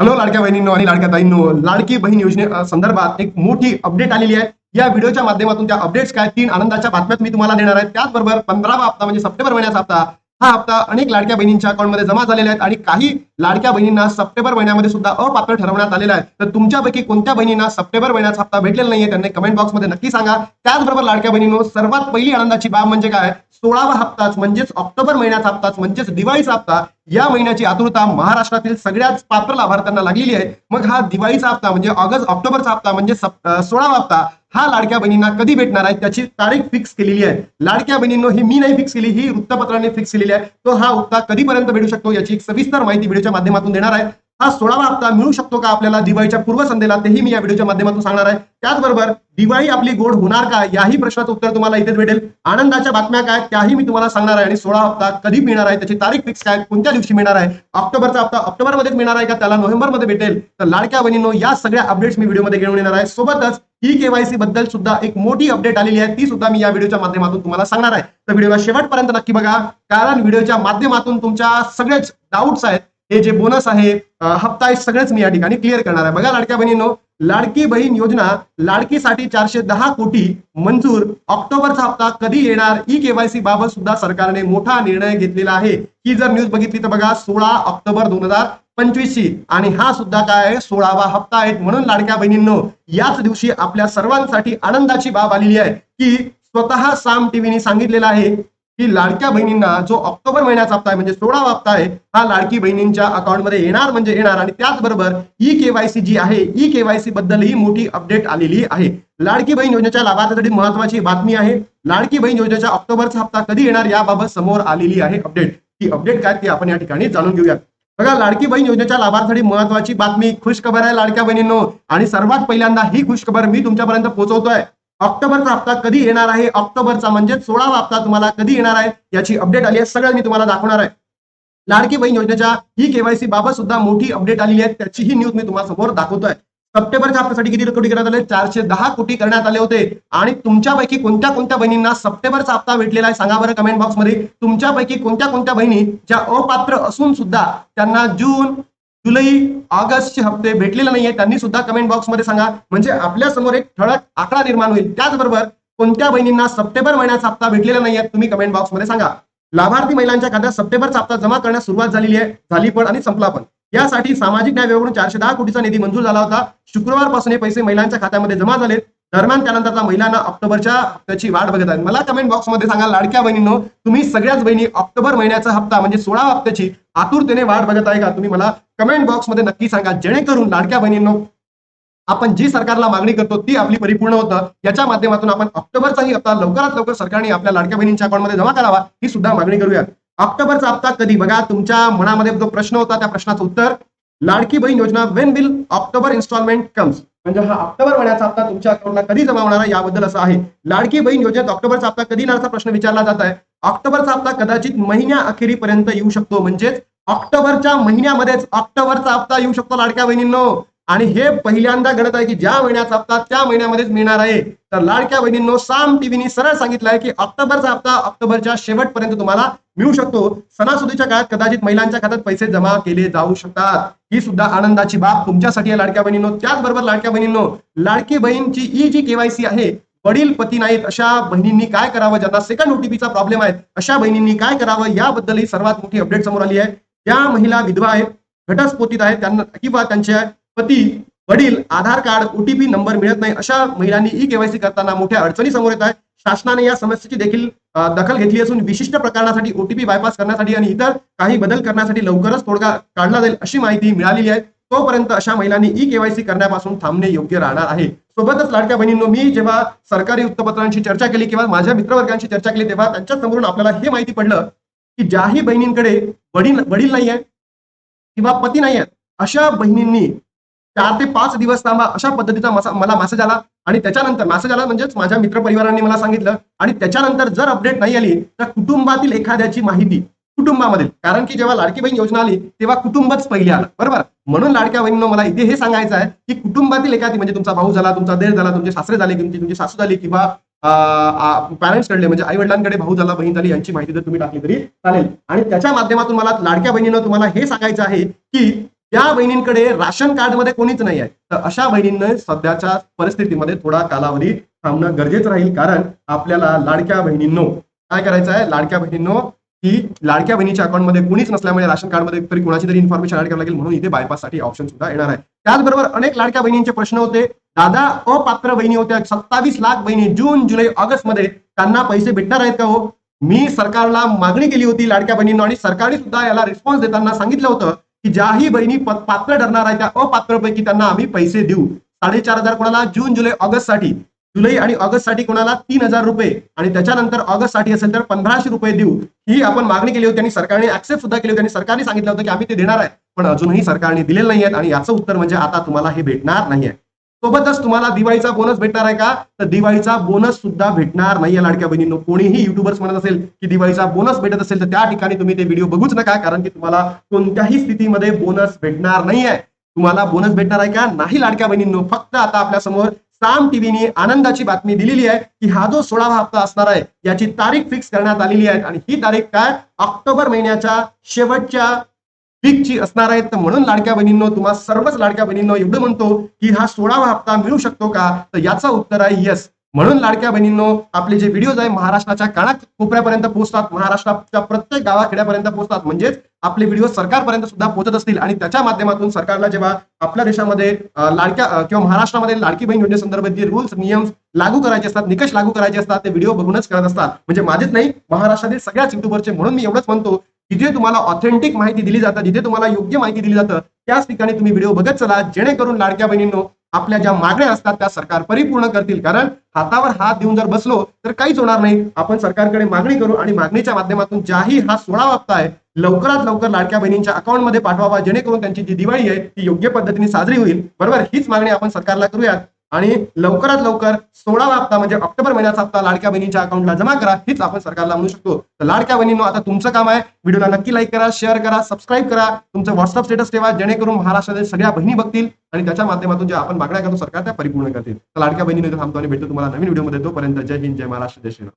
Hello लाडक्या बहिणींनो आणि लाडक्या ताईंनो. लाडकी बहीण योजने संदर्भात एक मोठी अपडेट आलेली आहे. या व्हिडिओच्या माध्यमातून त्या अपडेट्स काय? तीन आनंदाच्या बातम्यात मी तुम्हाला देणार आहे. त्याचबरोबर पंधरावा हप्ता म्हणजे सप्टेंबर महिन्याचा हप्ता हा हप्ता अनेक लाडक्या बहिणींच्या अकाउंटमध्ये जमा झालेले आहेत आणि काही लाडक्या बहिणींना सप्टेंबर महिन्यामध्ये सुद्धा अपात्र ठरवण्यात आलेला आहे. तर तुमच्यापैकी कोणत्या बहिणींना सप्टेंबर महिन्याचा हप्ता भेटलेला नाहीये त्यांनी कमेंट बॉक्समध्ये नक्की सांगा. त्याचबरोबर लाडक्या बहिणींनो सर्वात पहिली आनंदाची बाब म्हणजे काय? सोळावा हप्ताच म्हणजेच ऑक्टोबर महिन्याचा हप्ताच म्हणजेच दिवाळीचा हप्ता. या महिन्याची आतुरता महाराष्ट्रातील सगळ्याच पात्र लाभार्थ्यांना लागलेली आहे. मग हा दिवाळीचा हप्ता म्हणजे ऑगस्ट ऑक्टोबरचा हप्ता म्हणजे सोळावा हप्ता हा लाडक्या बहिणींना कधी भेटणार आहे त्याची तारीख फिक्स केलेली आहे. लाडक्या बहिणींनो ही मी नाही फिक्स केली ही वृत्तपत्राने फिक्स केलेली आहे. तो हा हप्ता कधीपर्यंत भेटू शकतो याची एक सविस्तर माहिती व्हिडिओच्या माध्यमातून देणार आहे. हा सोळावा हप्ता मिळू शकतो का आपल्याला दिवाळीच्या पूर्वसंध्येला? तेही मी या व्हिडिओच्या माध्यमातून सांगणार आहे. त्याचबरोबर दिवाळी आपली गोड होणार का? याही प्रश्नाचं उत्तर तुम्हाला इथेच भेटेल. आनंदाच्या बातम्या काय त्याही मी तुम्हाला सांगणार आहे. आणि सोळा हप्ता कधी मिळणार आहे त्याची तारीख फिक्स काय कोणत्या दिवशी मिळणार आहे? ऑक्टोबरचा हप्ता ऑक्टोबरमध्येच मिळणार आहे का? त्याला नोव्हेंबरमध्ये भेटेल. तर लाडक्या बहिणींनो या सगळ्या अपडेट्स मी व्हिडिओमध्ये घेऊन येणार आहे. सोबतच ई केवायसी बद्दल सुद्धा एक मोठी अपडेट आलेली आहे. ती सुद्धा मी या व्हिडिओच्या माध्यमातून तुम्हाला सांगणार आहे. तर व्हिडिओला शेवटपर्यंत नक्की बघा कारण व्हिडिओच्या माध्यमातून तुमच्या सगळेच डाऊट्स आहेत. हे जे बोनस आहे हप्ता आहे सगळेच मी या ठिकाणी क्लिअर करणार आहे. बघा लाडक्या बहिणींनो लाडकी बहीण योजना लाडकीसाठी चारशे दहा कोटी मंजूर. ऑक्टोबरचा हप्ता कधी येणार? ई केवायसी बाबत सुद्धा सरकारने मोठा निर्णय घेतलेला आहे. ही जर न्यूज बघितली तर बघा सोळा ऑक्टोबर दोन हजार पंचवीसशी आणि हा सुद्धा काय आहे? सोळावा हप्ता आहे. म्हणून लाडक्या बहिणींनो याच दिवशी आपल्या सर्वांसाठी आनंदाची बाब आलेली आहे की स्वतः साम टीव्हीने सांगितलेलं आहे की लाडक्या बहिणींना जो ऑक्टोबर महिन्याचा हप्ता आहे म्हणजे सोळावा हप्ता आहे हा लाडकी बहिणींच्या अकाउंटमध्ये येणार म्हणजे येणार. आणि त्याचबरोबर ई केवायसी जी आहे ई केवायसी बद्दलही मोठी अपडेट आलेली आहे. लाडकी बहीण योजनेच्या लाभार्थ्यासाठी महत्वाची बातमी आहे. लाडकी बहीण योजनेच्या ऑक्टोबरचा हप्ता कधी येणार याबाबत समोर आलेली आहे अपडेट ही अपडेट काय ती आपण या ठिकाणी जाणून घेऊयात. बघा लाडकी बहीण योजनेच्या लाभार्थ्यासाठी महत्वाची बातमी खुश खबर आहे लाडक्या बहिणींनो. आणि सर्वात पहिल्यांदा ही खुश खबर मी तुमच्यापर्यंत पोहोचवतोय. ऑक्टोबरचा हप्ता कधी येणार आहे? ऑक्टोबरचा म्हणजे सोळावा हप्ता तुम्हाला कधी येणार आहे? याची अपडेट आली आहे. सगळं मी तुम्हाला दाखवणार आहे. लाडकी बहीण योजनेच्या ही केवायसी बाबत सुद्धा मोठी अपडेट आलेली आहे. त्याचीही न्यूज मी तुम्हाला समोर दाखवतोय. सप्टेंबरच्या हप्त्यासाठी किती कोटी करण्यात आले? चारशे दहा कोटी करण्यात आले होते. आणि तुमच्यापैकी कोणत्या कोणत्या बहिणींना सप्टेंबरचा हप्ता भेटलेला आहे? सांगा बरं कमेंट बॉक्समध्ये तुमच्यापैकी कोणत्या कोणत्या बहिणी ज्या अपात्र असून सुद्धा त्यांना जून जुलै ऑगस्टचे हप्ते भेटलेले नाहीये. त्यांनी सुद्धा कमेंट बॉक्समध्ये सांगा. म्हणजे आपल्यासमोर एक ठळक आकडा निर्माण होईल. त्याचबरोबर कोणत्या बहिणींना सप्टेंबर महिन्याचा हप्ता भेटलेला नाहीये तुम्ही कमेंट बॉक्समध्ये सांगा. लाभार्थी महिलांच्या खात्यात सप्टेंबरचा हप्ता जमा करण्यास सुरुवात झालेली आहे झाली पण आणि संपला पण. यासाठी सामाजिक न्याय विभागाकडून चारशे दहा कोटीचा निधी मंजूर झाला होता. शुक्रवारपासून हे पैसे महिलांच्या खात्यामध्ये जमा झाले दरम्यान त्यानंतरचा महिलांना ऑक्टोबरच्या हप्त्याची वाट बघत आहेत. मला कमेंट बॉक्समध्ये सांगा लाडक्या बहिणींनो तुम्ही सगळ्याच बहिणी ऑक्टोबर महिन्याचा हप्ता म्हणजे सोळा हप्त्याची आतुरतेने वाट बघत आहे का? तुम्ही मला कमेंट बॉक्समध्ये नक्की सांगा. जेणेकरून लाडक्या बहिणींनो आपण जी सरकारला मागणी करतो ती आपली परिपूर्ण होतं. याच्या माध्यमातून आपण ऑक्टोबरचाही हप्ता लवकरात लवकर सरकारने आपल्या लाडक्या बहिणींच्या अकाउंटमध्ये जमा करावा ही सुद्धा मागणी करूया. ऑक्टोबरचा हप्ता कधी? बघा तुमच्या मनामध्ये जो प्रश्न होता त्या प्रश्नाचं उत्तर Ladki Bahin Yojana when will October installment comes म्हणजे हा ऑक्टोबर महिन्याचा हप्ता तुमच्या अकाउंटला कधी जमा होणार याबद्दल असं आहे. लाडकी बहीण योजनेत ऑक्टोबरचा हप्ता कधी येणारचा प्रश्न विचारला जात आहे. ऑक्टोबरचा हप्ता कदाचित महिन्या अखेरीपर्यंत येऊ शकतो. म्हणजेच ऑक्टोबरच्या महिन्यामध्येच ऑक्टोबरचा हप्ता येऊ शकतो लाडक्या बहिणींनो. आणि हे पहिल्यांदा घडत आहे की ज्या महिन्याचा हप्ता त्या महिन्यामध्येच मिळणार आहे. तर लाडक्या बहिणींनो साम टीव्हीनी सरळ सांगितलं आहे की ऑक्टोबरचा हप्ता ऑक्टोबरच्या शेवटपर्यंत तुम्हाला मिळू शकतो. सणासुदीच्या काळात कदाचित महिलांच्या खात्यात पैसे जमा केले जाऊ शकतात. ही सुद्धा आनंदाची बाब तुमच्यासाठी आहे लाडक्या बहिणींनो. त्याचबरोबर लाडक्या बहिणींनो लाडकी बहीणची ई जी केवायसी आहे वडील पती नाहीत अशा बहिणींनी काय करावं? ज्यांना सेकंड ओटीपीचा प्रॉब्लेम आहे अशा बहिणींनी काय करावं? याबद्दलही सर्वात मोठी अपडेट समोर आली आहे. ज्या महिला विधवा आहेत घटस्फोटीत आहेत त्यांना किंवा त्यांच्या पती वडील आधार कार्ड ओटीपी नंबर मिळत नाही. अशा महिलांनी ई केवायसी करताना मोठ्या अडचणी समोर येत आहे शासनाने या समस्येची देखील दखल घेतली असून विशिष्ट प्रकरणासाठी ओटीपी बायपास करण्यासाठी आणि इतर काही बदल करण्यासाठी लवकरच तोडगा काढला जाईल अशी माहिती मिळालेली आहे. तोपर्यंत अशा महिलांनी ई केवायसी करण्यापासून थांबणे योग्य राहणार आहे. सोबतच लाडक्या बहिणींनो मी जेव्हा सरकारी वृत्तपत्रांशी चर्चा केली किंवा माझ्या मित्रवर्गांशी चर्चा केली तेव्हा त्यांच्या समोरून आपल्याला हे माहिती पडलं की ज्याही बहिणींकडे वडील वडील नाही आहेत किंवा पती नाही आहेत अशा बहिणींनी चार ते पाच दिवस थांबा अशा पद्धतीचा मला मेसेज आला. आणि त्याच्यानंतर मेसेज आला म्हणजेच माझ्या मित्रपरिवारांनी मला सांगितलं. आणि त्याच्यानंतर जर अपडेट नाही आली तर कुटुंबातील एखाद्याची माहिती कुटुंबामध्ये कारण की जेव्हा लाडकी बहीण योजना आली तेव्हा कुटुंबच पहिले आलं. बरोबर? म्हणून लाडक्या बहिणीनं मला इथे हे सांगायचं आहे की कुटुंबातील एखादी म्हणजे तुमचा भाऊ झाला तुमचा देर झाला तुमचे सासरे झाले तुमची तुमची सासू झाली किंवा पॅरेंट्स कडले म्हणजे आई वडिलांकडे भाऊ झाला बहीण झाली यांची माहिती जर तुम्ही टाकली तरी चालेल. आणि त्याच्या माध्यमातून मला लाडक्या बहिणीनं तुम्हाला हे सांगायचं आहे की या बहिणींकडे राशन कार्डमध्ये कोणीच नाही आहे. तर अशा बहिणींना सध्याच्या परिस्थितीमध्ये थोडा कालावधी थांबणं गरजेचं राहील कारण आपल्याला लाडक्या बहिणींनो काय करायचं आहे? लाडक्या बहिणींनो की लाडक्या बहिणीच्या अकाउंटमध्ये कोणीच नसल्यामुळे राशन कार्डमध्ये तरी कोणाची तरी इन्फॉर्मेशन ऍड करावी लागेल म्हणून इथे बायपाससाठी ऑप्शन सुद्धा येणार आहे. त्याचबरोबर अनेक लाडक्या बहिणींचे प्रश्न होते. दादा अपात्र बहिणी होत्या. सत्तावीस लाख बहिणी जून जुलै ऑगस्टमध्ये त्यांना पैसे भेटणार आहेत का हो? मी सरकारला मागणी केली होती लाडक्या बहिणींना आणि सरकारने सुद्धा याला रिस्पॉन्स देताना सांगितलं होतं. की ज्याही बहिणी पात्र ठरणार आहे त्या अपात्रपैकी त्यांना आम्ही पैसे देऊ. साडेचार हजार कोणाला जून जुलै ऑगस्टसाठी जुलै आणि ऑगस्टसाठी कोणाला तीन हजार रुपये. आणि त्याच्यानंतर ऑगस्टसाठी असेल तर पंधराशे रुपये देऊ. ही आपण मागणी केली होती आणि सरकारने ऍक्सेप्ट सुद्धा केली होती आणि सरकारने सांगितलं होतं की आम्ही ते देणार आहे. पण अजूनही सरकारने दिलेलं नाही आहेत आणि याचं उत्तर म्हणजे आता तुम्हाला हे भेटणार नाहीये. सोबतच तुम्हाला दिवाळीचा बोनस भेटणार आहे का? तर दिवाळीचा बोनस सुद्धा भेटणार नाहीये लाडक्या बहिणींनो. कोणीही युट्यूबर्स म्हणत असेल की दिवाळीचा बोनस भेटत असेल तर त्या ठिकाणी तुम्ही ते व्हिडिओ बघूच नका कारण की तुम्हाला कोणत्याही स्थितीमध्ये बोनस भेटणार नाहीये. तुम्हाला बोनस भेटणार आहे का? नाही लाडक्या बहिणींनो. फक्त आता आपल्यासमोर साम टीव्हीने आनंदाची बातमी दिलेली आहे की हा जो सोळावा हप्ता असणार आहे याची तारीख फिक्स करण्यात आलेली आहे. आणि ही तारीख काय? ऑक्टोबर महिन्याच्या शेवटच्या वीकची असणार आहे तर म्हणून लाडक्या बहिणींनो तुम्हा सर्वच लाडक्या बहिणींनो एवढं म्हणतो की हा सोळावा हप्ता मिळू शकतो का? तर याचं उत्तर आहे यस म्हणून लाडक्या बहिणींनो आपले जे व्हिडिओज आहे महाराष्ट्राच्या कानात कोपऱ्यापर्यंत पोहोचतात. महाराष्ट्राच्या प्रत्येक गावाखेड्यापर्यंत पोहोचतात. म्हणजेच आपले व्हिडिओ सरकारपर्यंत सुद्धा पोहोचत असतील. आणि त्याच्या माध्यमातून सरकारला जेव्हा आपल्या देशामध्ये लाडक्या किंवा महाराष्ट्रामध्ये लाडकी बहीण योजनेसंदर्भात जे रूल्स नियम लागू करायचे असतात निकष लागू करायचे असतात ते व्हिडिओ बघूनच करत असतात. म्हणजे माझेच नाही महाराष्ट्रातील सगळ्याच युट्यूबरचे म्हणून मी एवढंच म्हणतो जिथे तुम्हाला ऑथेंटिक माहिती दिली जातं जिथे तुम्हाला योग्य माहिती दिली जातं त्याच ठिकाणी तुम्ही व्हिडिओ बघत चला. जेणेकरून लाडक्या बहिणींनो आपल्या ज्या मागण्या असतात त्या सरकार परिपूर्ण करतील. कारण हातावर हात देऊन जर बसलो तर काहीच होणार नाही. आपण सरकारकडे मागणी करू आणि मागणीच्या माध्यमातून ज्याही हा सोळा हप्ता आहे लवकरात लवकर लाडक्या बहिणींच्या अकाउंटमध्ये पाठवावा. जेणेकरून त्यांची जी दिवाळी आहे ती योग्य पद्धतीने साजरी होईल. बरोबर? हीच मागणी आपण सरकारला करूयात. आणि लवकरात लवकर सोळावा हप्ता म्हणजे ऑक्टोबर महिन्याचा हप्ता लाडक्या बहिणीच्या अकाउंटला जमा करा हीच आपण सरकारला म्हणू शकतो. तर लाडक्या बहिणींनो आता तुमचं काम आहे व्हिडिओला नक्की लाईक करा शेअर करा सबस्क्राईब करा तुमचं व्हॉट्सअप स्टेटस ठेवा जेणेकरून महाराष्ट्रातील सगळ्या बहिणी बघतील आणि त्याच्या माध्यमातून ज्या आपण मागण्या करतो सरकार त्या परिपूर्ण करतील. तर लाडक्या बहिणीने थांबतो आणि भेटतो तुम्हाला नवीन व्हिडिओमध्ये. तोपर्यंत जय हिंद जय महाराष्ट्र जय श्रीराम.